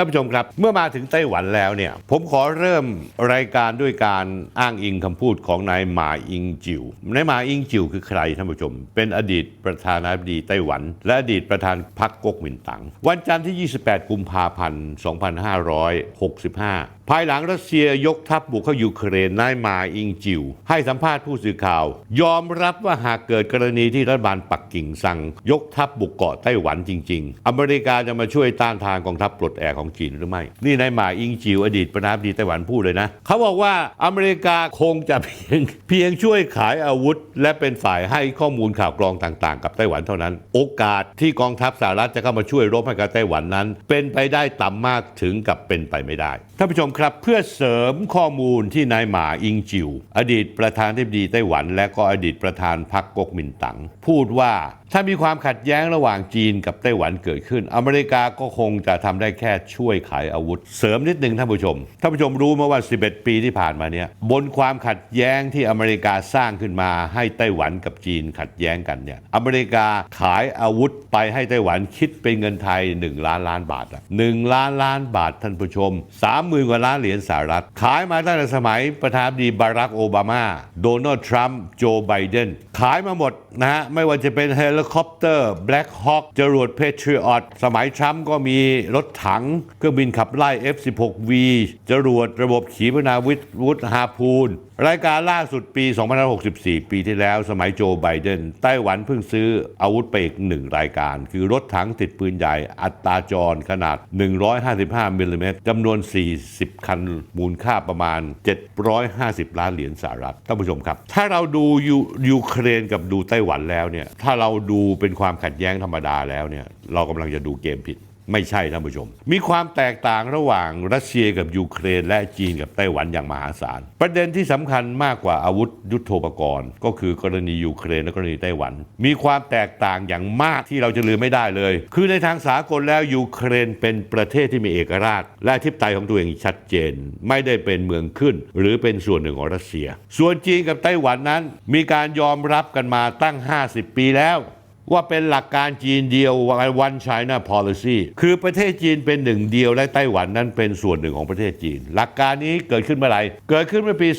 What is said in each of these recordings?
ท่านผู้ชมครับ เมื่อมาถึงไต้หวันแล้วเนี่ย ผมขอเริ่มรายการด้วยการอ้างอิงคำพูดของนายหมาอิงจิว นายหมาอิงจิวคือใครท่านผู้ชม เป็นอดีตประธานาธิบดีไต้หวัน และอดีตประธานพรรคก๊กมินตั๋ง วันจันทร์ที่ 28 กุมภาพันธ์ 2565 ภายหลังรัสเซียยกทัพบุกเข้ายูเครนนายมาอิงจิว ให้สัมภาษณ์ผู้สื่อข่าว ยอมรับว่าหากเกิดกรณีที่รัฐบาลปักกิ่งสั่ง ยกทัพบุกเกาะไต้หวันจริง ๆ อเมริกาจะมาช่วยต้านทานกองทัพปลดแอกของจีนหรือไม่ นี่นายมาอิงจิว อดีตประธานาธิบดีไต้หวันพูดเลยนะ เขาบอกว่าอเมริกาคงจะเพียงเพียงช่วยขายอาวุธ และเป็นฝ่ายให้ข้อมูลข่าวกรองต่างๆ กับไต้หวันเท่านั้น โอกาสที่กองทัพสหรัฐจะเข้ามาช่วยรบให้กับไต้หวันนั้น เป็นไปได้ต่ำมากถึงกับเป็นไปไม่ได้ท่านผู้ชมครับเพื่อเสริมข้อมูลที่นายหมาอิงจิว อดีตประธานาธิบดีไต้หวัน และก็อดีตประธานพรรคก๊กมินตั๋งพูดว่าถ้ามีความขัดแย้งระหว่างจีนกับไต้หวันเกิดขึ้น อเมริกาก็คงจะทำได้แค่ช่วยขายอาวุธ เสริมนิดหนึ่งท่านผู้ชม ท่านผู้ชมรู้มาว่า 11 ปีที่ผ่านมาเนี่ยบนความขัดแย้งที่อเมริกาสร้างขึ้นมา ให้ไต้หวันกับจีนขัดแย้งกันเนี่ย อเมริกาขายอาวุธไปให้ไต้หวันคิดเป็นเงินไทย 1 ล้านล้านบาทอะ1ล้านล้านบาทท่านผู้ชม30,000กว่าล้านเหรียญสหรัฐ ขายมาตั้งแต่สมัยประธานาธิบดีบารักโอบามา โดนัลด์ทรัมป์ โจไบเดน ขายมาหมดนะฮะ ไม่ว่าจะเป็นเฮลลคอปเตอร์แบล็กฮอคจรวด Patriot สมัยทรัมป์ก็มีรถถังเครื่องบินขับไล่ F-16V จรวดระบบขีปนาวุธฮาพูน รายการล่าสุดปี 2564 ปีที่แล้วสมัยโจไบเดนไต้หวันเพิ่งซื้ออาวุธไปอีกหนึ่งรายการ คือรถถังติดปืนใหญ่อัตราจรขนาด 155มิลลิเมตรจำนวน 40 คันมูลค่าประมาณ 750 ล้านเหรียญสหรัฐท่านผู้ชมครับ ถ้าเราดูยูยูเครนกับดูไต้หวันแล้วเนี่ยถ้าเราดูเป็นความขัดแย้งธรรมดาแล้วเนี่ยเรากำลังจะดูเกมผิด ไม่ใช่ท่านผู้ชม มีความแตกต่างระหว่างรัสเซียกับยูเครน และจีนกับไต้หวันอย่างมหาศาล ประเด็นที่สำคัญมากกว่าอาวุธยุโทโธปกรณ์ ก็คือกรณียูเครนและกรณีไต้หวัน มีความแตกต่างอย่างมากที่เราจะลืมไม่ได้เลย คือในทางสากลแล้วยูเครนเป็นประเทศที่มีเอกราช และอธิปไตยของตัวเองชัดเจน ไม่ได้เป็นเมืองขึ้น หรือเป็นส่วนหนึ่งของรัสเซีย ส่วนจีนกับไต้หวันนั้น มีการยอมรับกันมาตั้ง 50 ปีแล้ว ว่าเป็นหลักการจีนเดียว one China policy คือประเทศจีนเป็นหนึ่งเดียวและไต้หวันนั้นเป็นส่วนหนึ่งของประเทศจีน หลักการนี้เกิดขึ้นเมื่อไหร่ เกิดขึ้นเมื่อปี 2515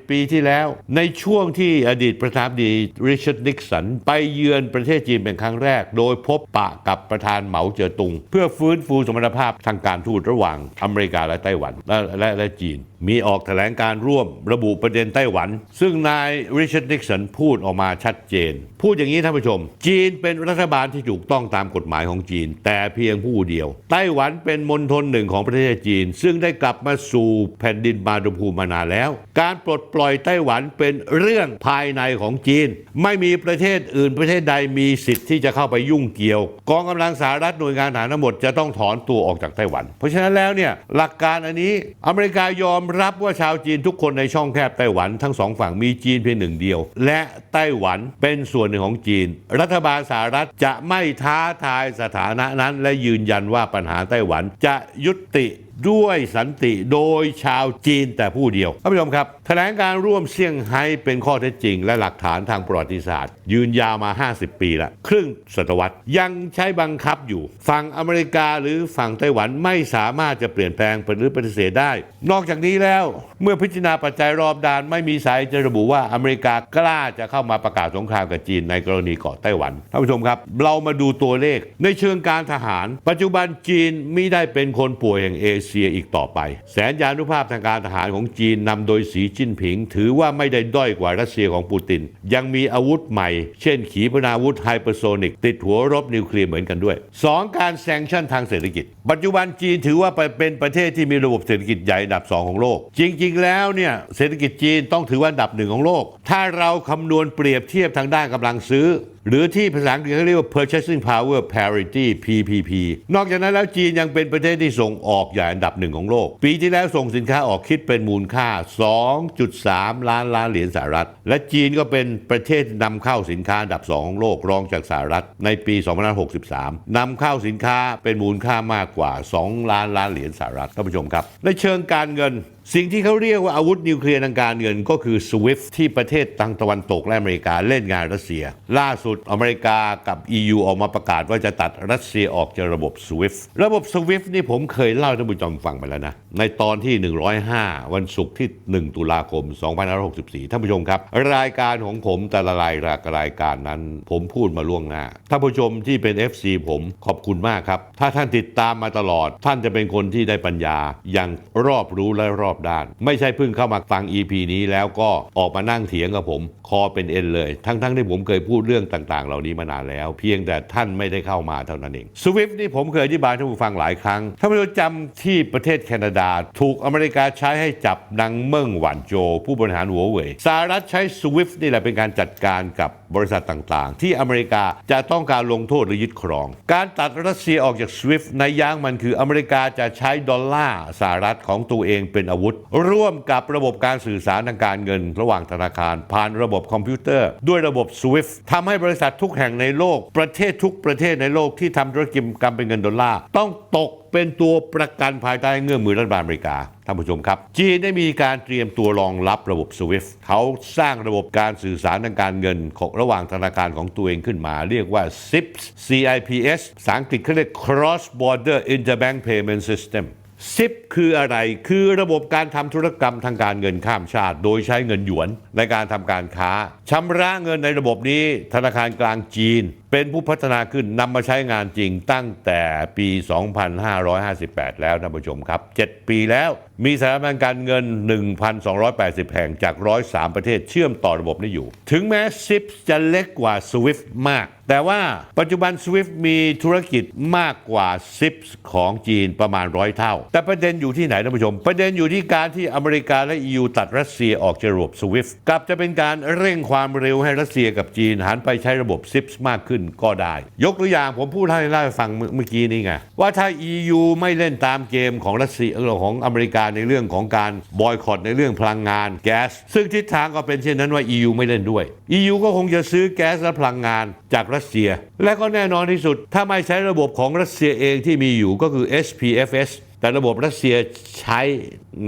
50 ปีที่แล้ว ในช่วงที่อดีตประธานาธิบดีริชาร์ดนิกสันไปเยือนประเทศจีนเป็นครั้งแรก โดยพบปะกับประธานเหมาเจ๋อตุง เพื่อฟื้นฟูสมรรถภาพทางการทูตระหว่างอเมริกาและไต้หวันและและและจีน มีออกแถลงการร่วมระบุประเด็นไต้หวัน ซึ่งนายริชาร์ดนิกสันพูดออกมาชัดเจน พูดอย่างนี้ท่านผู้ชม จีนเป็นรัฐบาลที่ถูกต้องตามกฎหมายของจีน แต่เพียงผู้เดียว ไต้หวันเป็นมณฑลหนึ่งของประเทศจีน ซึ่งได้กลับมาสู่แผ่นดินมาตุภูมิมานานแล้ว การปลดปล่อยไต้หวันเป็นเรื่องภายในของจีน ไม่มีประเทศอื่นประเทศใดมีสิทธิ์ที่จะเข้าไปยุ่งเกี่ยว กองกำลังสหรัฐหน่วยงานทหารทั้งหมดจะต้องถอนตัวออกจากไต้หวัน เพราะฉะนั้นแล้วเนี่ยหลักการอันนี้อเมริกายอมรับว่าชาวจีนทุกคนในช่องแคบไต้หวันทั้งสองฝั่งมีจีนเพียงหนึ่งเดียว และไต้หวันเป็นส่วนหนึ่งของจีน รัฐบาลสหรัฐจะไม่ท้าทายสถานะนั้น และยืนยันว่าปัญหาไต้หวันจะยุติ ด้วยสันติโดยชาวจีนแต่ผู้เดียวท่านผู้ชมครับแถลงการร่วมเซี่ยงไฮ้เป็นข้อเท็จจริง และหลักฐานทางประวัติศาสตร์ ยืนยาวมา 50 ปีละครึ่งศตวรรษยังใช้บังคับอยู่ ฝั่งอเมริกาหรือฝั่งไต้หวันไม่สามารถจะเปลี่ยนแปลงหรือปฏิเสธได้ นอกจากนี้แล้วเมื่อพิจารณาปัจจัยรอบด้านไม่มีสายจะระบุว่าอเมริกากล้าจะเข้ามาประกาศสงครามกับจีนในกรณีเกาะไต้หวันท่านผู้ชมครับ เรามาดูตัวเลขในเชิงการทหาร ปัจจุบันจีนไม่ได้เป็นคนป่วยแห่งเอเชียอีกต่อไป แสนยานุภาพทางการทหารของจีนนำโดยสีจิ้นผิง ถือว่าไม่ได้ด้อยกว่ารัสเซียของปูติน ยังมีอาวุธใหม่ เช่น ขีปนาวุธไฮเปอร์โซนิก ติดหัวรบนิวเคลียร์เหมือนกันด้วย 2. การแซงชั่นทางเศรษฐกิจ ปัจจุบันจีนถือว่าเป็นประเทศที่มีระบบเศรษฐกิจใหญ่อันดับ 2 ของโลก จริง ๆ แล้วเนี่ยเศรษฐกิจจีนต้องถือว่าอันดับหนึ่งของโลก ถ้าเราคำนวณเปรียบเทียบทางด้านกำลังซื้อหรือที่ภาษาอังกฤษเขาเรียกว่า purchasing power parity PPP นอกจากนั้นแล้วจีนยังเป็นประเทศที่ส่งออกใหญ่อันดับหนึ่งของโลก ปีที่แล้วส่งสินค้าออกคิดเป็นมูลค่า 2.3 ล้านล้านเหรียญสหรัฐ และจีนก็เป็นประเทศนำเข้าสินค้าอันดับ 2 ของโลกรองจากสหรัฐ ในปี 2563นำเข้าสินค้าเป็นมูลค่ามากกว่า 2 ล้านล้านเหรียญสหรัฐท่านผู้ชมครับในเชิงการเงิน สิ่งที่เขาเรียกว่าอาวุธนิวเคลียร์ทางการเงินก็คือ SWIFT ที่ประเทศทางตะวันตกและอเมริกาเล่นงานรัสเซีย ล่าสุดอเมริกากับ EU ออกมาประกาศว่าจะตัดรัสเซียออกจากระบบ SWIFT ระบบ SWIFT นี่ผมเคยเล่าท่านผู้ชมฟังไปแล้วนะ ในตอนที่ 105 วันศุกร์ที่ 1 ตุลาคม 2564 ท่านผู้ชมครับ รายการของผมแต่ละรายรายการนั้น ผมพูดมาล่วงหน้าท่านผู้ชมที่เป็น FC ผมขอบคุณมากครับถ้าท่านติดตามมาตลอด ท่านจะเป็นคนที่ได้ปัญญาอย่างรอบรู้และรอบด้าน ไม่ใช่เพิ่งเข้ามาฟัง EP นี้แล้วก็ออกมานั่งเถียงกับผม คอเป็นเอ็นเลย ทั้งๆที่ผมเคยพูดเรื่องต่างๆ เหล่านี้มานานแล้ว เพียงแต่ท่านไม่ได้เข้ามาเท่านั้นเอง SWIFT นี่ผมเคยอธิบายท่านผู้ฟังหลายครั้งท่านผู้ชมจำที่ประเทศแคนาดา ถูกอเมริกาใช้ให้จับนางเมิ่งหวานโจ ผู้บริหารหัวเว่ยสหรัฐใช้ SWIFT นี่แหละเป็นการจัดการกับบริษัทต่างๆ ที่อเมริกาจะต้องการลงโทษหรือยึดครอง การตัดรัสเซียออกจาก SWIFT ในย่างมันคืออเมริกาจะใช้ดอลลาร์สหรัฐของตัวเองเป็นอาวุธ ร่วมกับระบบการสื่อสารทางการเงิน ระหว่างธนาคาร ผ่านระบบคอมพิวเตอร์ ด้วยระบบ SWIFT ทำให้บริษัททุกแห่งในโลก ประเทศทุกประเทศในโลกที่ทำธุรกิจกรรมเป็นเงินดอลลาร์ต้องตกเป็นตัวประกันภายใต้เงื่อนมือรัฐบาลอเมริกาท่านผู้ชมครับ จีนได้มีการเตรียมตัวรองรับระบบ SWIFT เขาสร้างระบบการสื่อสารทางการเงินของระหว่างธนาคารของตัวเองขึ้นมา เรียกว่า CIPS CIPS ภาษาอังกฤษเขาเรียก Cross Border Interbank Payment System ซิปคืออะไร คือระบบการทำธุรกรรมทางการเงินข้ามชาติ โดยใช้เงินหยวนในการทำการค้า ชำระเงินในระบบนี้ ธนาคารกลางจีน เป็นผู้พัฒนาขึ้นนำมาใช้งานจริงตั้งแต่ปี 2558 แล้วท่านผู้ชมครับ 7 ปีแล้วมีสถาบันการเงิน 1,280 แห่งจาก 103 ประเทศเชื่อมต่อระบบนี้อยู่ ถึงแม้ SIP จะเล็กกว่า SWIFT มาก แต่ว่าปัจจุบัน SWIFT มีธุรกิจมากกว่า SIP ของจีนประมาณร้อยเท่า แต่ประเด็นอยู่ที่ไหนท่านผู้ชม ประเด็นอยู่ที่การที่อเมริกาและ EU ตัดรัสเซียออกจากระบบ SWIFT กลับจะเป็นการเร่งความความเร็วให้รัสเซียกับจีน หันไปใช้ระบบ SIP มากขึ้นก็ได้ ยกตัวอย่างผมพูดให้เล่าให้ฟังเมื่อกี้นี้ไง ว่าถ้า EU ไม่เล่นตามเกมของรัสเซียเออของอเมริกาในเรื่องของการบอยคอตในเรื่องพลังงานแก๊ส ซึ่งทิศทางก็เป็นเช่นนั้นว่า EU ไม่เล่นด้วย EU ก็คงจะซื้อแก๊สและพลังงานจากรัสเซีย และก็แน่นอนที่สุด ถ้าไม่ใช้ระบบของรัสเซียเองที่มีอยู่ก็คือ SPFS แต่ระบบรัสเซียใช้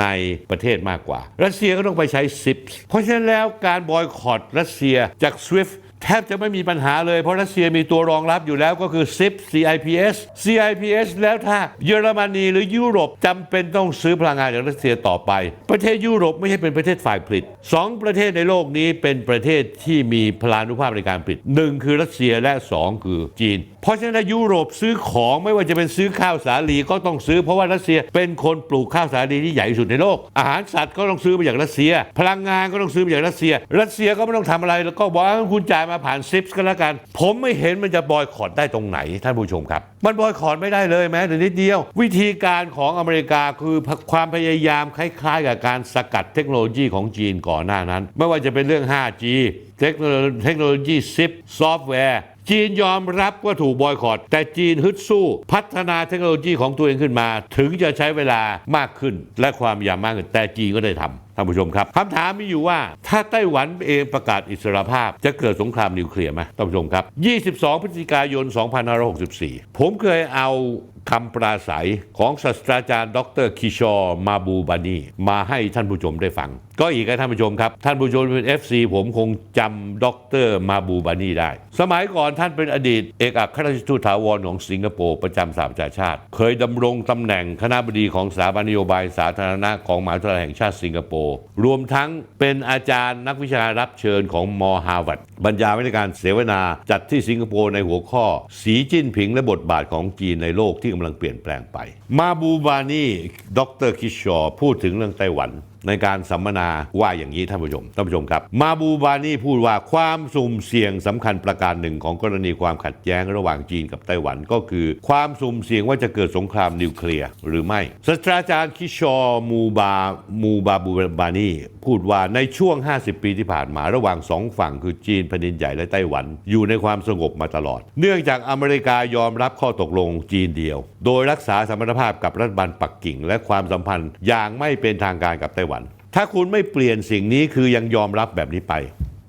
ในประเทศมากกว่า รัสเซียก็ต้องไปใช้ซิปเพราะฉะนั้นแล้วการบอยคอรตรัสเซียจาก SWIFT แทบจะไม่มีปัญหาเลยเพราะรัสเซียมีตัวรองรับอยู่แล้วก็คือ SIP CIPS CIPS แล้วถ้าเยอรมนีหรือยุโรปจำเป็นต้องซื้อพลังงานจากรัสเซียต่อไป ประเทศยุโรปไม่ใช่เป็นประเทศฝ่ายผลิตสองประเทศในโลกนี้เป็นประเทศที่มีพลานุภาพในการผลิตหนึ่งคือรัสเซียและสองคือจีน เพราะฉะนั้นยุโรปซื้อของไม่ว่าจะเป็นซื้อข้าวสาลีก็ต้องซื้อเพราะว่ารัสเซียเป็นคนปลูกข้าวสาลีที่ใหญ่ที่สุดในโลก อาหารสัตว์ก็ต้องซื้อมาจากรัสเซีย พลังงานก็ต้องซื้อมาจากรัสเซีย รัสเซียก็ไม่ต้องทำอะไรแล้วก็บอกว่าคุณจ่ายมาผ่านซิปก็แล้วกัน ผมไม่เห็นมันจะบอยคอรดได้ตรงไหนท่านผู้ชมครับ มันบอยคอรดไม่ได้เลยแม้แต่นิดเดียว วิธีการของอเมริกาคือความพยายามคล้ายๆ กับการสกัดเทคโนโลยีของจีนก่อนหน้านั้น ไม่ว่าจะเป็นเรื่อง 5G เทคโนโลยีเทคโนโลยีซิปซอฟต์แวร์จีนยอมรับว่าถูกบอยคอรดแต่จีนฮึดสู้ พัฒนาเทคโนโลยีของตัวเองขึ้นมา ถึงจะใช้เวลามากขึ้นและความยามมากขึ้นแต่จีนก็ได้ทำานผู้ชมครับคำถามมีอยู่ว่า ถ้าไต้หวันเองประกาศอิสรภาพ จะเกิดสงครามนิวเคลียร์ไหมท่านผู้ชมครับ 22 พฤศจิกายน 2564 ผมเคยเอาคำปราศัยของศาสตราจารย์ ดรคิชอร์มาบูบานีมาให้ท่านผู้ชมได้ฟัง ก็อีกครับท่านผู้ชมครับ ท่านผู้ชมเป็น FC ผมคงจำดรมาบูบานีได้ สมัยก่อนท่านเป็นอดีต เอกอัครราชทูตถาวรของสิงคโปร์ประจำสหประชาชาติ เคยดำรงตำแหน่งคณะบดีของสถาบันนโยบายสาธารณะของมหาวิทยาลัยแห่งชาติสิงคโปร์รวมทั้งเป็นอาจารย์นักวิชารับเชิญของมฮาร์วาร์ดบรรยายวิการเสวนาจัดที่สิงคโปร์ในหัวข้อ สีจิ้นผิงและบทบาทของจีนในโลกที่กำลังเปลี่ยนแปลงไป มาบูบานีดรคิชชอร์พูดถึงเรื่องไต้หวันในการสัมมนาว่าอย่างนี้ท่านผู้ชมท่านผู้ชมครับ มาบูบานีพูดว่าความสุ่มเสี่ยงสำคัญประการหนึ่งของกรณีความขัดแย้งระหว่างจีนกับไต้หวันก็คือ ความสุ่มเสี่ยงว่าจะเกิดสงครามนิวเคลียร์หรือไม่ศาสตราจารย์คิชอร์มูบามูบาบูบานีพูดว่าในช่วง 50 ปีที่ผ่านมาระหว่างสองฝั่งคือจีนแผ่นดินใหญ่และไต้หวัน อยู่ในความสงบมาตลอด เนื่องจากอเมริกายอมรับข้อตกลงจีนเดียว โดยรักษาสมรรถภาพกับรัฐบาลปักกิ่ง และความสัมพันธ์อย่างไม่เป็นทางการกับไต้หวัน ถ้าคุณไม่เปลี่ยนสิ่งนี้คือยังยอมรับแบบนี้ไป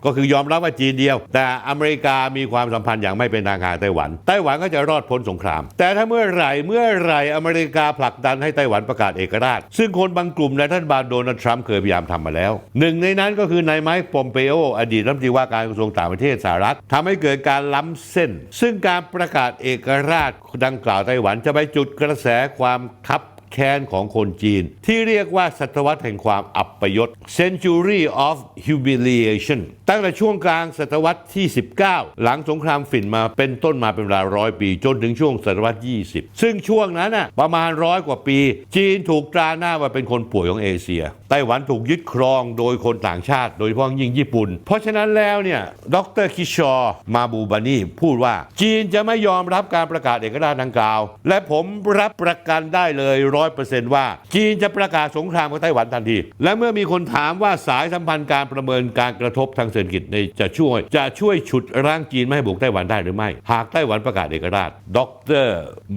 ก็คือยอมรับว่าจีนเดียว แต่อเมริกามีความสัมพันธ์อย่างไม่เป็นทางการไต้หวัน ไต้หวันก็จะรอดพ้นสงคราม แต่ถ้าเมื่อไหร่เมื่อไหร่อเมริกาผลักดันให้ไต้หวันประกาศเอกราช ซึ่งคนบางกลุ่มในท่านบาลโดนัลด์ทรัมป์เคยพยายามทำมาแล้ว หนึ่งในนั้นก็คือนายไมค์ปอมเปโออดีตรัฐมนตรีว่าการกระทรวงต่างประเทศสหรัฐทำให้เกิดการล้ำเส้น ซึ่งการประกาศเอกราชดังกล่าวไต้หวันจะไปจุดกระแสความคับ แค้นของคนจีน ที่เรียกว่าศตวรรษแห่งความอัปยศ Century of Humiliation ตั้งแต่ช่วงกลางศตวรรษที่ 19 หลังสงครามฝิ่นมาเป็นต้นมาเป็นเวลาร้อยปี จนถึงช่วงศตวรรษ 20 ซึ่งช่วงนั้นน่ะประมาณร้อยกว่าปี จีนถูกตราหน้าว่าเป็นคนป่วยของเอเชีย ไต้หวันถูกยึดครองโดยคนต่างชาติ โดยเฉพาะยิ่งญี่ปุ่น เพราะฉะนั้นแล้วเนี่ยดรคิชอร์มาบูบานีพูดว่าจีนจะไม่ยอมรับการประกาศเอกราชดังกล่าว และผมรับประกันได้เลยร้อ้อยเปอร์เซนต์ว่า จีนจะประกาศสงครามกับไต้หวันทันที และเมื่อมีคนถามว่าสายสัมพันธ์การประเมินการกระทบทางเศรษฐกิจในจะช่วย จะช่วยฉุดร่างจีนไม่ให้บุกไต้หวันได้หรือไม่ หากไต้หวันประกาศเอกราช ดร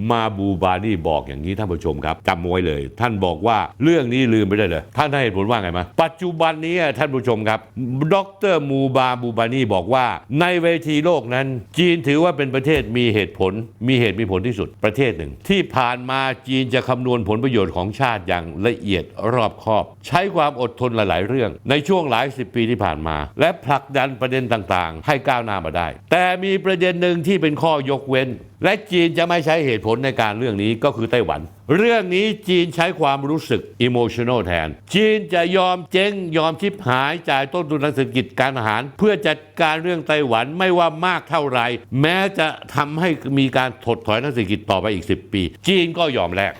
มาบูบานีบอกอย่างนี้ท่านผู้ชมครับจำไว้เลย ท่านบอกว่าเรื่องนี้ลืมไปได้เลย ท่านให้เหตุผลว่าไงมาปัจจุบันนี้ท่านผู้ชมครับ ดรมูบาบูบานีบอกว่า ในเวทีโลกนั้น จีนถือว่าเป็นประเทศมีเหตุผล มีเหตุมีผลที่สุดประเทศหนึ่ง ที่ผ่านมาจีนจะคำนวณผลลประโยชน์ของชาติอย่างละเอียดรอบคอบ ใช้ความอดทนหลาย ๆ เรื่อง ในช่วงหลายสิบปีที่ผ่านมา และผลักดันประเด็นต่างๆ ให้ก้าวหน้ามาได้ แต่มีประเด็นหนึ่งที่เป็นข้อยกเว้น และจีนจะไม่ใช้เหตุผลในการเรื่องนี้ก็คือไต้หวัน เรื่องนี้จีนใช้ความรู้สึก emotional แทน จีนจะยอมเจ๊งยอมชิบหายจ่ายต้นทุนทางเศรษฐกิจการอาหาร เพื่อจัดการเรื่องไต้หวันไม่ว่ามากเท่าไหรแม้จะทำให้มีการถดถอยทางเศรษฐกิจต่อไปอีก 10 ปี จีนก็ยอมแลก